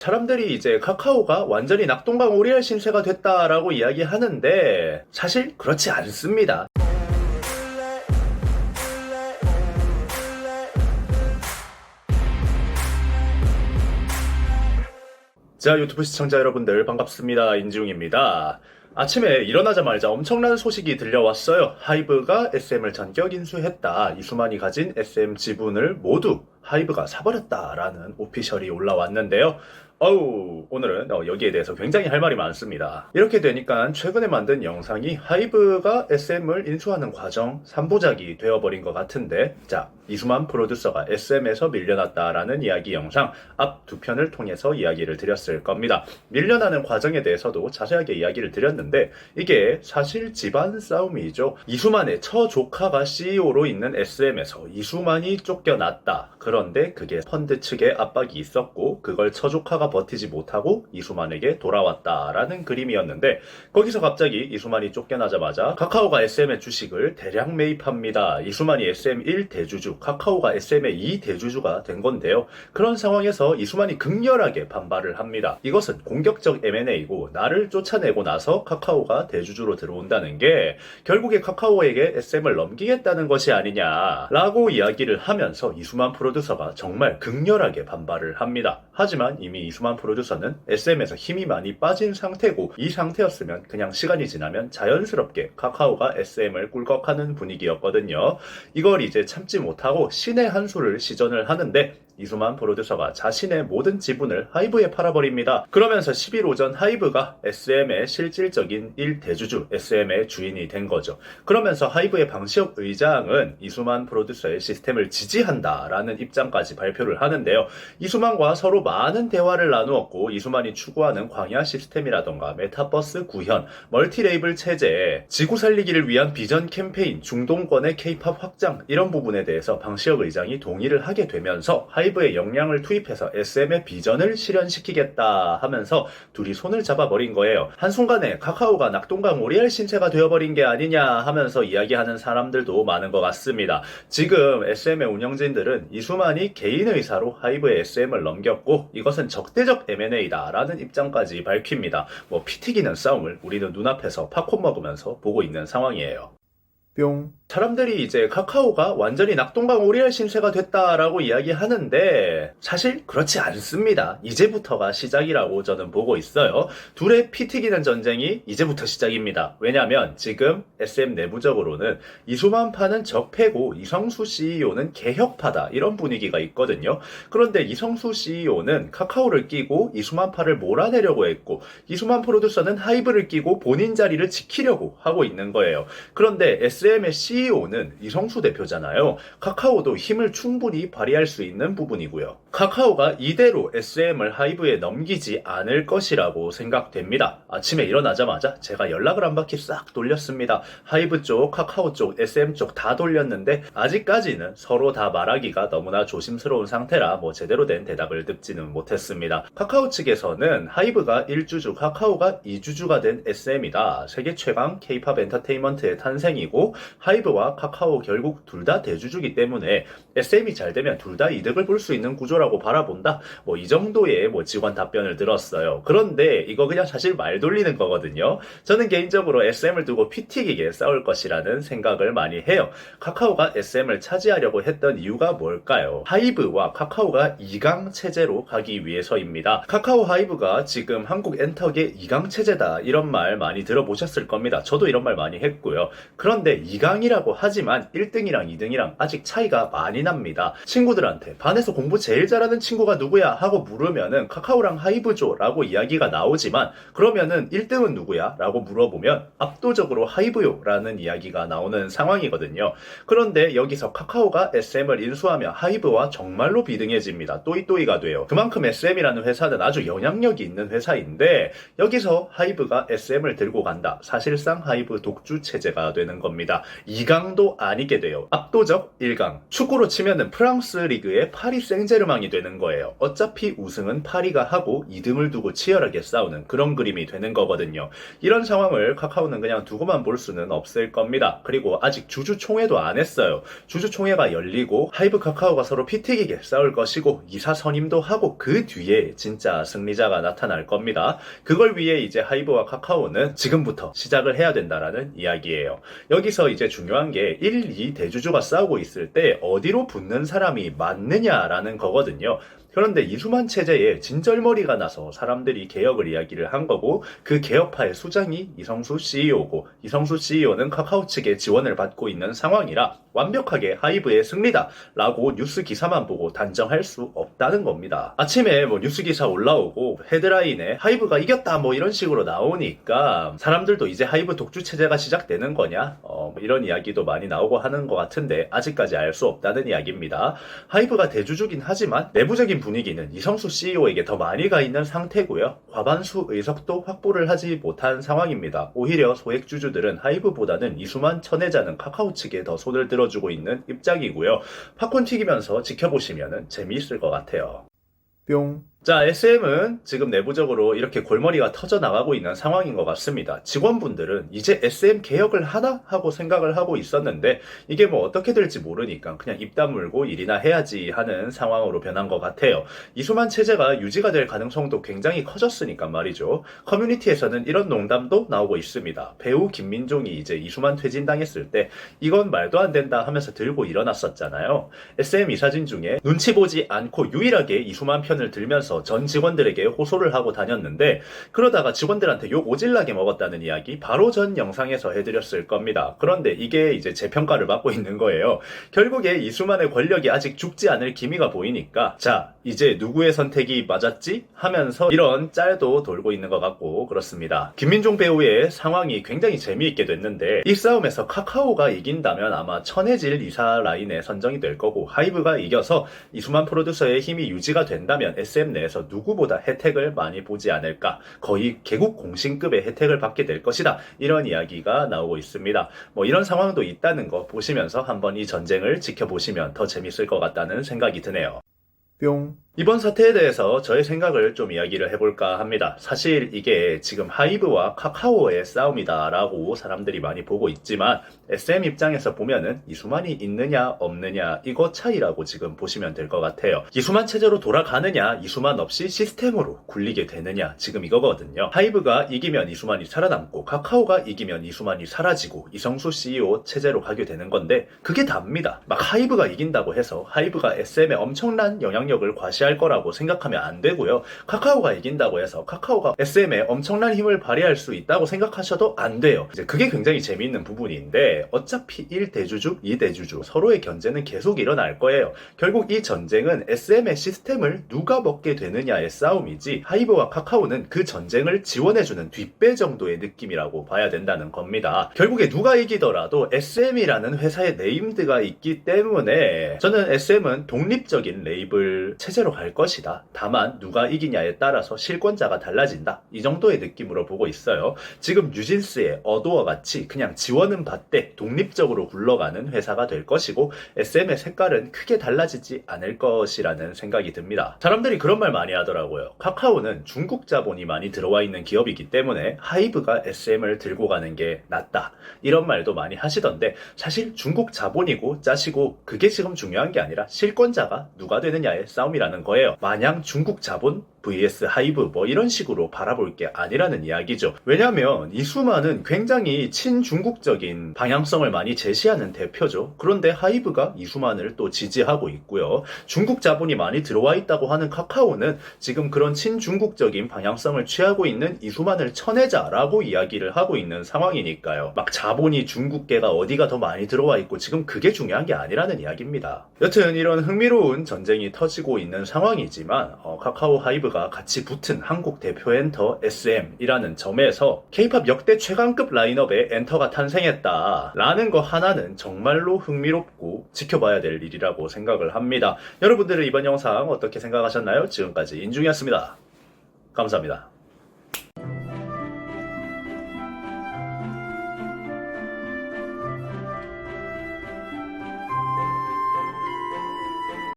사람들이 이제 카카오가 완전히 낙동강 오리알 신세가 됐다라고 이야기하는데 사실 그렇지 않습니다. 자, 유튜브 시청자 여러분들 반갑습니다. 인지웅입니다. 아침에 일어나자마자 엄청난 소식이 들려왔어요. 하이브가 SM을 전격 인수했다. 이수만이 가진 SM 지분을 모두 하이브가 사버렸다라는 오피셜이 올라왔는데요. 어우, 오늘은 어, 여기에 대해서 굉장히 할 말이 많습니다. 이렇게 되니까 최근에 만든 영상이 하이브가 SM을 인수하는 과정 3부작이 되어버린 것 같은데, 자, 이수만 프로듀서가 SM에서 밀려났다라는 이야기 영상 앞 두 편을 통해서 이야기를 드렸을 겁니다. 밀려나는 과정에 대해서도 자세하게 이야기를 드렸는데, 이게 사실 집안 싸움이죠. 이수만의 처조카가 CEO로 있는 SM에서 이수만이 쫓겨났다. 그런데 그게 펀드 측의 압박이 있었고, 그걸 처조카가 버티지 못하고 이수만에게 돌아왔다라는 그림이었는데, 거기서 갑자기 이수만이 쫓겨나자마자 카카오가 SM의 주식을 대량 매입합니다. 이수만이 SM 1 대주주, 카카오가 SM의 2 대주주가 된 건데요. 그런 상황에서 이수만이 극렬하게 반발을 합니다. 이것은 공격적 M&A고 나를 쫓아내고 나서 카카오가 대주주로 들어온다는 게 결국에 카카오에게 SM을 넘기겠다는 것이 아니냐라고 이야기를 하면서 이수만 프로듀서가 정말 극렬하게 반발을 합니다. 하지만 이미 이수만 프로듀서는 SM에서 힘이 많이 빠진 상태고 이 상태였으면 그냥 시간이 지나면 자연스럽게 카카오가 SM을 꿀꺽하는 분위기였거든요. 이걸 이제 참지 못하고 신의 한 수를 시전을 하는데 이수만 프로듀서가 자신의 모든 지분을 하이브에 팔아버립니다. 그러면서 10일 오전 하이브가 SM의 실질적인 1대주주 SM의 주인이 된 거죠. 그러면서 하이브의 방시혁 의장은 이수만 프로듀서의 시스템을 지지한다라는 입장까지 발표를 하는데요. 이수만과 서로 많은 대화를 나누었고 이수만이 추구하는 광야 시스템이라던가 메타버스 구현, 멀티레이블 체제, 지구 살리기를 위한 비전 캠페인, 중동권의 케이팝 확장 이런 부분에 대해서 방시혁 의장이 동의를 하게 되면서 하이브 의 역량을 투입해서 SM의 비전을 실현시키겠다 하면서 둘이 손을 잡아버린 거예요. 한순간에 카카오가 낙동강 오리알 신세가 되어버린 게 아니냐 하면서 이야기하는 사람들도 많은 것 같습니다. 지금 SM의 운영진들은 이수만이 개인 의사로 하이브의 SM을 넘겼고 이것은 적대적 M&A다 라는 입장까지 밝힙니다. 뭐 피 튀기는 싸움을 우리는 눈앞에서 팝콘 먹으면서 보고 있는 상황이에요. 뿅. 사람들이 이제 카카오가 완전히 낙동강 오리알 신세가 됐다라고 이야기하는데 사실 그렇지 않습니다. 이제부터가 시작이라고 저는 보고 있어요. 둘의 피 튀기는 전쟁이 이제부터 시작입니다. 왜냐하면 지금 SM 내부적으로는 이수만 파는 적폐고 이성수 CEO는 개혁파다 이런 분위기가 있거든요. 그런데 이성수 CEO는 카카오를 끼고 이수만 파를 몰아내려고 했고 이수만 프로듀서는 하이브를 끼고 본인 자리를 지키려고 하고 있는 거예요. 그런데 SM 의 CEO는 이성수 대표잖아요. 카카오도 힘을 충분히 발휘할 수 있는 부분이고요. 카카오가 이대로 SM을 하이브에 넘기지 않을 것이라고 생각됩니다. 아침에 일어나자마자 제가 연락을 한 바퀴 싹 돌렸습니다. 하이브 쪽, 카카오 쪽, SM 쪽 다 돌렸는데 아직까지는 서로 다 말하기가 너무나 조심스러운 상태라 뭐 제대로 된 대답을 듣지는 못했습니다. 카카오 측에서는 하이브가 1주주, 카카오가 2주주가 된 SM이다. 세계 최강 K-팝 엔터테인먼트의 탄생이고 하이브와 카카오 결국 둘 다 대주주기 때문에 SM이 잘 되면 둘 다 이득을 볼 수 있는 구조라고 바라본다. 뭐 이 정도의 뭐 직원 답변을 들었어요. 그런데 이거 그냥 사실 말 돌리는 거거든요. 저는 개인적으로 SM을 두고 피 튀기게 싸울 것이라는 생각을 많이 해요. 카카오가 SM을 차지하려고 했던 이유가 뭘까요? 하이브와 카카오가 2강 체제로 가기 위해서입니다. 카카오 하이브가 지금 한국 엔터계 2강 체제다 이런 말 많이 들어보셨을 겁니다. 저도 이런 말 많이 했고요. 그런데 2강이라고 하지만 1등이랑 2등이랑 아직 차이가 많이 납니다. 친구들한테 반에서 공부 제일 잘하는 친구가 누구야 하고 물으면은 카카오랑 하이브죠 라고 이야기가 나오지만 그러면은 1등은 누구야 라고 물어보면 압도적으로 하이브요 라는 이야기가 나오는 상황이거든요. 그런데 여기서 카카오가 SM을 인수하며 하이브와 정말로 비등해집니다. 또이또이가 돼요. 그만큼 SM이라는 회사는 아주 영향력이 있는 회사인데 여기서 하이브가 SM을 들고 간다. 사실상 하이브 독주 체제가 되는 겁니다. 됩니다. 2강도 아니게 돼요. 압도적 1강. 축구로 치면은 프랑스 리그의 파리 생제르맹이 되는 거예요. 어차피 우승은 파리가 하고 2등을 두고 치열하게 싸우는 그런 그림이 되는 거거든요. 이런 상황을 카카오는 그냥 두고만 볼 수는 없을 겁니다. 그리고 아직 주주총회도 안 했어요. 주주총회가 열리고 하이브 카카오가 서로 피튀기게 싸울 것이고 이사 선임도 하고 그 뒤에 진짜 승리자가 나타날 겁니다. 그걸 위해 이제 하이브와 카카오는 지금부터 시작을 해야 된다라는 이야기예요. 여기서 이제 중요한 게 1, 2 대주주가 싸우고 있을 때 어디로 붙는 사람이 맞느냐라는 거거든요. 그런데 이수만 체제에 진절머리가 나서 사람들이 개혁을 이야기를 한 거고 그 개혁파의 수장이 이성수 CEO고 이성수 CEO는 카카오 측의 지원을 받고 있는 상황이라 완벽하게 하이브의 승리다 라고 뉴스 기사만 보고 단정할 수 없다는 겁니다. 아침에 뭐 뉴스 기사 올라오고 헤드라인에 하이브가 이겼다 뭐 이런 식으로 나오니까 사람들도 이제 하이브 독주 체제가 시작되는 거냐 어, 뭐 이런 이야기도 많이 나오고 하는 것 같은데 아직까지 알 수 없다는 이야기입니다. 하이브가 대주주긴 하지만 내부적인 분위기는 이성수 CEO에게 더 많이 가 있는 상태고요. 과반수 의석도 확보를 하지 못한 상황입니다. 오히려 소액 주주들은 하이브보다는 이수만 천혜자는 카카오 측에 더 손을 들어 주고 있는 입장이고요. 팝콘 튀기면서 지켜보시면 재미있을 것 같아요. 뿅. 자, SM은 지금 내부적으로 이렇게 골머리가 터져 나가고 있는 상황인 것 같습니다. 직원분들은 이제 SM 개혁을 하나 하고 생각을 하고 있었는데 이게 뭐 어떻게 될지 모르니까 그냥 입 다물고 일이나 해야지 하는 상황으로 변한 것 같아요. 이수만 체제가 유지가 될 가능성도 굉장히 커졌으니까 말이죠. 커뮤니티에서는 이런 농담도 나오고 있습니다. 배우 김민종이 이제 이수만 퇴진당했을 때 이건 말도 안 된다 하면서 들고 일어났었잖아요. SM 이사진 중에 눈치 보지 않고 유일하게 이수만 편을 들면서 전 직원들에게 호소를 하고 다녔는데 그러다가 직원들한테 욕 오질나게 먹었다는 이야기 바로 전 영상에서 해드렸을 겁니다. 그런데 이게 이제 재평가를 받고 있는 거예요. 결국에 이수만의 권력이 아직 죽지 않을 기미가 보이니까 자 이제 누구의 선택이 맞았지 하면서 이런 짤도 돌고 있는 것 같고 그렇습니다. 김민종 배우의 상황이 굉장히 재미있게 됐는데 이 싸움에서 카카오가 이긴다면 아마 천혜질 이사 라인에 선정이 될 거고 하이브가 이겨서 이수만 프로듀서의 힘이 유지가 된다면 SM 내에서 누구보다 혜택을 많이 보지 않을까 거의 개국 공신급의 혜택을 받게 될 것이다 이런 이야기가 나오고 있습니다. 뭐 이런 상황도 있다는 거 보시면서 한번 이 전쟁을 지켜보시면 더 재밌을 것 같다는 생각이 드네요. 뿅. 이번 사태에 대해서 저의 생각을 좀 이야기를 해볼까 합니다. 사실 이게 지금 하이브와 카카오의 싸움이다라고 사람들이 많이 보고 있지만 SM 입장에서 보면은 이수만이 있느냐 없느냐 이거 차이라고 지금 보시면 될 것 같아요. 이수만 체제로 돌아가느냐 이수만 없이 시스템으로 굴리게 되느냐 지금 이거거든요. 하이브가 이기면 이수만이 살아남고 카카오가 이기면 이수만이 사라지고 이성수 CEO 체제로 가게 되는 건데 그게 답니다. 막 하이브가 이긴다고 해서 하이브가 SM의 엄청난 영향력을 과시 할 거라고 생각하면 안 되고요. 카카오가 이긴다고 해서 카카오가 SM에 엄청난 힘을 발휘할 수 있다고 생각하셔도 안 돼요. 이제 그게 굉장히 재미있는 부분인데 어차피 1대주주, 2대주주 서로의 견제는 계속 일어날 거예요. 결국 이 전쟁은 SM의 시스템을 누가 먹게 되느냐의 싸움이지 하이브와 카카오는 그 전쟁을 지원해주는 뒷배 정도의 느낌이라고 봐야 된다는 겁니다. 결국에 누가 이기더라도 SM이라는 회사의 네임드가 있기 때문에 저는 SM은 독립적인 레이블 체제로 갈 것이다. 다만 누가 이기냐에 따라서 실권자가 달라진다. 이 정도의 느낌으로 보고 있어요. 지금 뉴진스의 어도어 같이 그냥 지원은 받되 독립적으로 굴러가는 회사가 될 것이고 SM의 색깔은 크게 달라지지 않을 것이라는 생각이 듭니다. 사람들이 그런 말 많이 하더라고요. 카카오는 중국 자본이 많이 들어와 있는 기업이기 때문에 하이브가 SM을 들고 가는 게 낫다. 이런 말도 많이 하시던데 사실 중국 자본이고 짜시고 그게 지금 중요한 게 아니라 실권자가 누가 되느냐의 싸움이라는 거예요. 마냥 중국 자본 vs 하이브 뭐 이런 식으로 바라볼 게 아니라는 이야기죠. 왜냐하면 이수만은 굉장히 친중국적인 방향성을 많이 제시하는 대표죠. 그런데 하이브가 이수만을 또 지지하고 있고요. 중국 자본이 많이 들어와 있다고 하는 카카오는 지금 그런 친중국적인 방향성을 취하고 있는 이수만을 쳐내자라고 이야기를 하고 있는 상황이니까요. 막 자본이 중국계가 어디가 더 많이 들어와 있고 지금 그게 중요한 게 아니라는 이야기입니다. 여튼 이런 흥미로운 전쟁이 터지고 있는 상황이지만 어, 카카오 하이브 가 같이 붙은 한국 대표 엔터 SM이라는 점에서 K-팝 역대 최강급 라인업에 엔터가 탄생했다 라는 거 하나는 정말로 흥미롭고 지켜봐야 될 일이라고 생각을 합니다. 여러분들은 이번 영상 어떻게 생각하셨나요? 지금까지 인중이었습니다. 감사합니다.